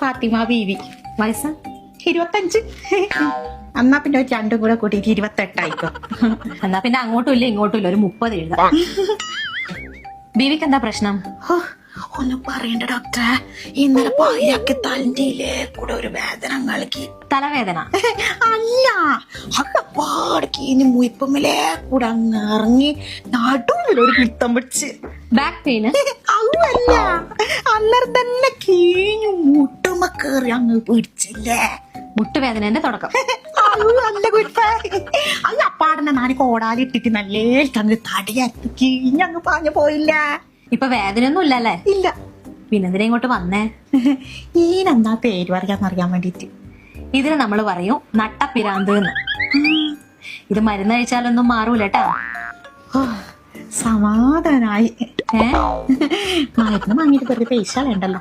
ഫാത്തിമ ബീവി. വയസ്സ്? ഇരുപത്തഞ്ച്. എന്നാ പിന്നെ ഒരു രണ്ടും കൂടെ കൂട്ടിയിട്ട് ഇരുപത്തെട്ടായിക്കോ. എന്നാ പിന്നെ അങ്ങോട്ടും ഇല്ല ഇങ്ങോട്ടും ഇല്ല. ഒരു മുപ്പത് എഴുതാം. ബീവിക്ക് എന്താ പ്രശ്നം? ഒന്നും പറയണ്ട ഡോക്ടറെ. ഇന്നലെ പായക്ക് തലേ കൂടെ ഒരു വേദന നൽകി. തലവേദന? അല്ല. അവിടെ പാടക്ക് ഇനി മുയിപ്പമ്മലേ കൂടെ അങ്ങ് ഇറങ്ങി നടുവിലൊരു പിടുത്തം പിടിച്ച്. ബാക്ക് പെയിന് അല്ല. അന്നേരം തന്നെ കീഞ്ഞു കേറി അങ്ങ് പിടിച്ചില്ലേ? മുട്ടുവേദനന്റെ തുടക്കം. നല്ല കുറ്റ അത് അപ്പാടനെ നാല് കോടാലിട്ടിട്ട് നല്ലേ അങ്ങ് തടിയാക്കി കീഞ്ഞങ്ങ് പാഞ്ഞു പോയില്ല. ഇപ്പൊ വേദനയൊന്നും ഇല്ലല്ലേ ഇല്ല പിന്നെന്തിനാ ഇങ്ങോട്ട് വന്നേ? ഈനെന്താ പേര് പറയാന്നറിയാൻ വേണ്ടിട്ട്? ഇതിന് നമ്മൾ പറയും നട്ടപ്പിരാന്ത് എന്ന്. ഇത് മരുന്ന് കഴിച്ചാലൊന്നും മാറൂല കേട്ടാ. സമാധാനായി. ഏ? മരുന്ന് വാങ്ങിയിട്ട് വെറുതെ പൈസ വേണ്ടല്ലോ